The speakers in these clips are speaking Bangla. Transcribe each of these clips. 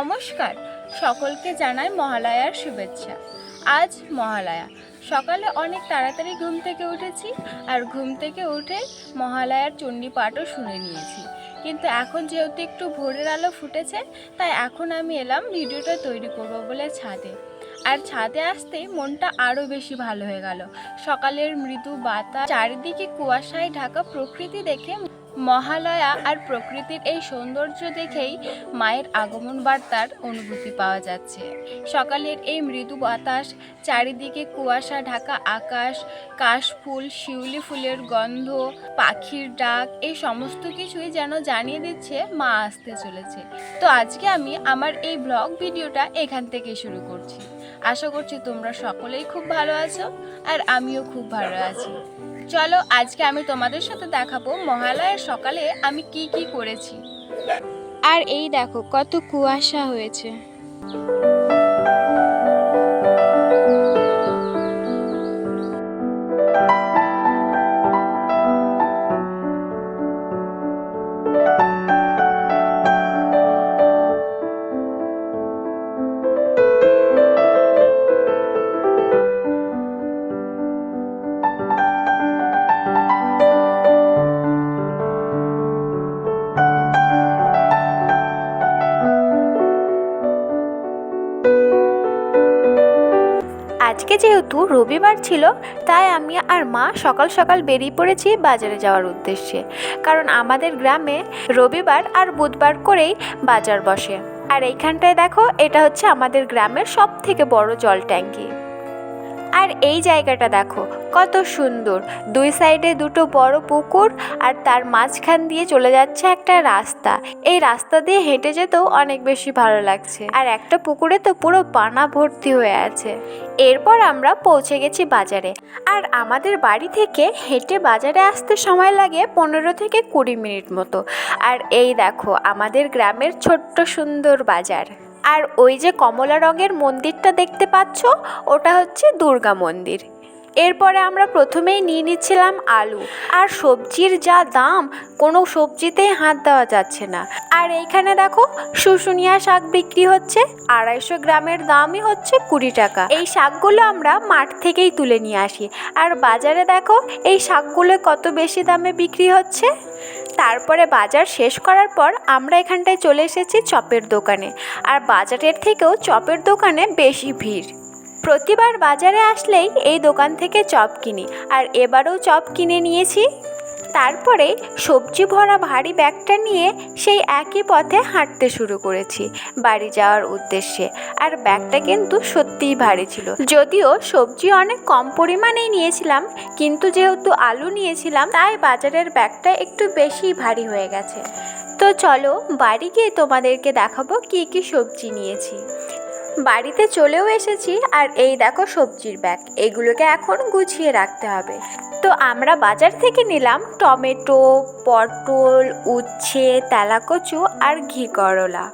নমস্কার। সকলকে জানাই মহালয়ার শুভেচ্ছা। আজ মহালয়া। সকালে অনেক তাড়াতাড়ি ঘুম থেকে উঠেছি আর ঘুম থেকে উঠে মহালয়ার চণ্ডী পাঠও শুনে নিয়েছি। কিন্তু এখন যেহেতু একটু ভোরের আলো ফুটেছে, তাই এখন আমি এলাম ভিডিওটা তৈরি করব বলে ছাদে। আর ছাদে আসতেই মনটা আরও বেশি ভালো হয়ে গেল। সকালের মৃদু বাতাস, চারিদিকে কুয়াশায় ঢাকা প্রকৃতি দেখে মহালয়া আর প্রকৃতির এই সৌন্দর্য দেখেই মায়ের আগমন বার্তার অনুভূতি পাওয়া যাচ্ছে। সকালের এই মৃদু বাতাস, চারিদিকে কুয়াশা, ঢাকা আকাশ, কাশফুল, শিউলি ফুলের গন্ধ, পাখির ডাক, এই সমস্ত কিছুই যেন জানিয়ে দিচ্ছে মা আসতে চলেছে। তো আজকে আমি আমার এই ব্লগ ভিডিওটা এখান থেকে শুরু করছি। আশা করছি তোমরা সকলেই খুব ভালো আছো আর আমিও খুব ভালো আছি। চলো, আজকে আমি তোমাদের সাথে দেখাবো মহালয়ার সকালে আমি কি কি করেছি। আর এই দেখো, কত কুয়াশা হয়েছে। আজকে যেহেতু রবিবার ছিল, তাই আমি আর মা সকাল সকাল বেরিয়ে পড়েছি বাজারে যাওয়ার উদ্দেশ্যে। কারণ আমাদের গ্রামে রবিবার আর বুধবার করেই বাজার বসে। আর এইখানটায় দেখো, এটা হচ্ছে আমাদের গ্রামের সব থেকে বড় জল ট্যাঙ্কি। আর এই জায়গাটা দেখো, কত সুন্দর। দুই সাইডে দুটো বড় পুকুর আর তার মাঝখান দিয়ে চলে যাচ্ছে একটা রাস্তা। এই রাস্তা দিয়ে হেঁটে যেতেও অনেক বেশি ভালো লাগছে। আর একটা পুকুরে তো পুরো পানা ভর্তি হয়ে আছে। এরপর আমরা পৌঁছে গেছি বাজারে। আর আমাদের বাড়ি থেকে হেঁটে বাজারে আসতে সময় লাগে পনেরো থেকে কুড়ি মিনিট মতো। আর এই দেখো, আমাদের গ্রামের ছোট্ট সুন্দর বাজার। আর ওই যে কমলা রঙের মন্দিরটা দেখতে পাচ্ছ, ওটা হচ্ছে দুর্গা মন্দির। এরপরে আমরা প্রথমেই নিয়ে নিচ্ছিলাম আলু। আর সবজির যা দাম, কোনো সবজিতেই হাত দেওয়া যাচ্ছে না। আর এইখানে দেখো, শুশুনিয়া শাক বিক্রি হচ্ছে, আড়াইশো গ্রামের দামই হচ্ছে কুড়ি টাকা। এই শাকগুলো আমরা মাঠ থেকেই তুলে নিয়ে আসি। আর বাজারে দেখো, এই শাকগুলো কত বেশি দামে বিক্রি হচ্ছে? তারপরে বাজার শেষ করার পর আমরা এখানটায় চলে এসেছি চপের দোকানে। আর বাজারের থেকেও চপের দোকানে বেশি ভিড়। প্রতিবার বাজারে আসলেই এই দোকান থেকে চপ কিনি। আর এবারেও চপ কিনে নিয়েছি। তারপরে সবজি ভরা ভারী ব্যাগটা নিয়ে সেই একই পথে হাঁটতে শুরু করেছি বাড়ি যাওয়ার উদ্দেশ্যে। আর ব্যাগটা কিন্তু সত্যিই ভারী ছিল। যদিও সবজি অনেক কম পরিমাণেই নিয়েছিলাম, কিন্তু যেহেতু আলু নিয়েছিলাম, তাই বাজারের ব্যাগটা একটু বেশি ভারী হয়ে গেছে। তো চলো বাড়ি গিয়ে তোমাদেরকে দেখাবো কী কী সবজি নিয়েছি। বাড়িতে চলেও এসেছি, আর এই দেখো সবজির ব্যাগ। এগুলোকে এখন গুছিয়ে রাখতে হবে। তো আমরা বাজার থেকে নিলাম টমেটো, পটল, উচ্ছে, তেলাকচু আর ঘি করলা।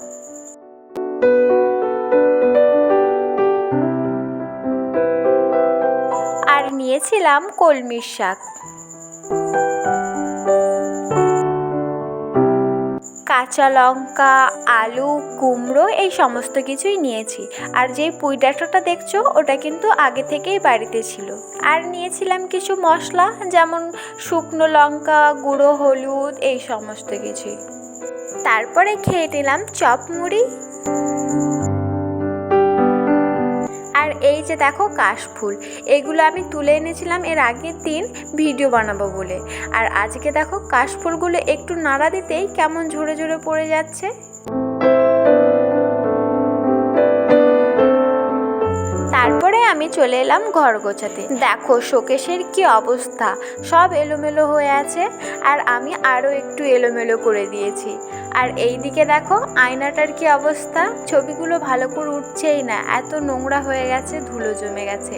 আর নিয়েছিলাম কলমির শাক। কাঁচা লঙ্কা, আলু, কুমড়ো, এই সমস্ত কিছুই নিয়েছি। আর যে পুঁই ডাঁটাটা দেখছ, ওটা কিন্তু আগে থেকেই বাড়িতে ছিল। আর নিয়েছিলাম কিছু মশলা, যেমন শুকনো লঙ্কা, গুঁড়ো হলুদ, এই সমস্ত কিছুই। তারপরে খেয়ে নিলাম চপ মুড়ি। আর এই যে দেখো কাশফুল এগুলো আমি তুলে এনেছিলাম এর আগের দিন ভিডিও বানাবো বলে। আর আজকে দেখো কাশফুলগুলো একটু নাড়া দিতেই কেমন ঝরে ঝরে পড়ে যাচ্ছে। তারপরে আমি চলে এলাম ঘর গোছাতে। দেখো শোকেশের কি অবস্থা। সব এলোমেলো হয়ে আছে আর আমি আরও একটু এলোমেলো করে দিয়েছি। আর এই দিকে দেখো আয়নাটার কি অবস্থা। ছবিগুলো ভালো করে উঠছেই না। এত নোংরা হয়ে গেছে, ধুলো জমে গেছে।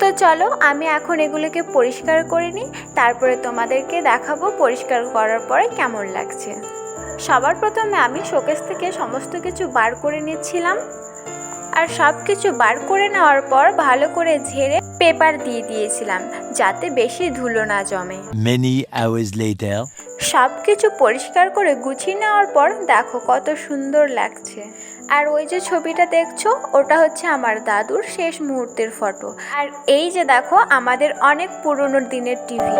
তো চলো আমি এখন এগুলোকে পরিষ্কার করে নিই। তারপরে তোমাদেরকে দেখাবো পরিষ্কার করার পরে কেমন লাগছে। সবার প্রথমে আমি শোকেস থেকে সমস্ত কিছু বার করে নিচ্ছিলাম। আর সব কিছু বার করে নেওয়ার পর ভালো করে ঝেড়ে পেপার দিয়ে দিয়েছিলাম যাতে বেশি ধুলো না জমে। Many hours later. সব কিছু পরিষ্কার করে গুছিয়ে নেওয়ার পর দেখো কত সুন্দর লাগছে। আর ওই যে ছবিটা দেখছ ওটা হচ্ছে আমার দাদুর শেষ মুহূর্তের ফটো। আর এই যে দেখো আমাদের অনেক পুরনো দিনের টিভি।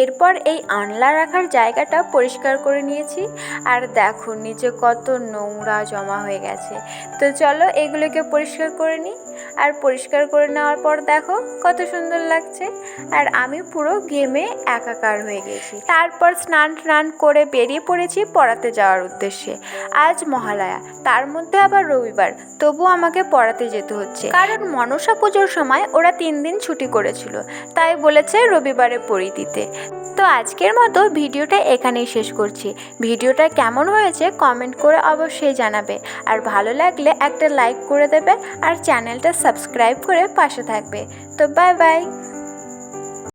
এরপর এই আনলা রাখার জায়গাটা পরিষ্কার করে নিয়েছি। আর দেখো, নিচে কত নোংরা জমা হয়ে গেছে। তো চলো এগুলোকে পরিষ্কার করে নিই। আর পরিষ্কার করে নেওয়ার পর দেখো কত সুন্দর লাগছে। আর আমি পুরো গেমে একাকার হয়ে গেছি। তারপর স্নান টান করে বেরিয়ে পড়েছি পড়াতে যাওয়ার উদ্দেশ্যে। আজ মহালয়া, তার মধ্যে আবার রবিবার, তবু আমাকে পড়াতে যেতে হচ্ছে। কারণ মনসা পুজোর সময় ওরা তিন দিন ছুটি করেছিল, তাই বলেছে রবিবারে পড়ি দিতে তো আজকের মতো ভিডিওটা এখানেই শেষ করছি। ভিডিওটা কেমন হয়েছে কমেন্ট করে অবশ্যই জানাবে। আর ভালো লাগলে একটা লাইক করে দেবে আর চ্যানেলটা সাবস্ক্রাইব করে পাশে থাকবে। তো বাই বাই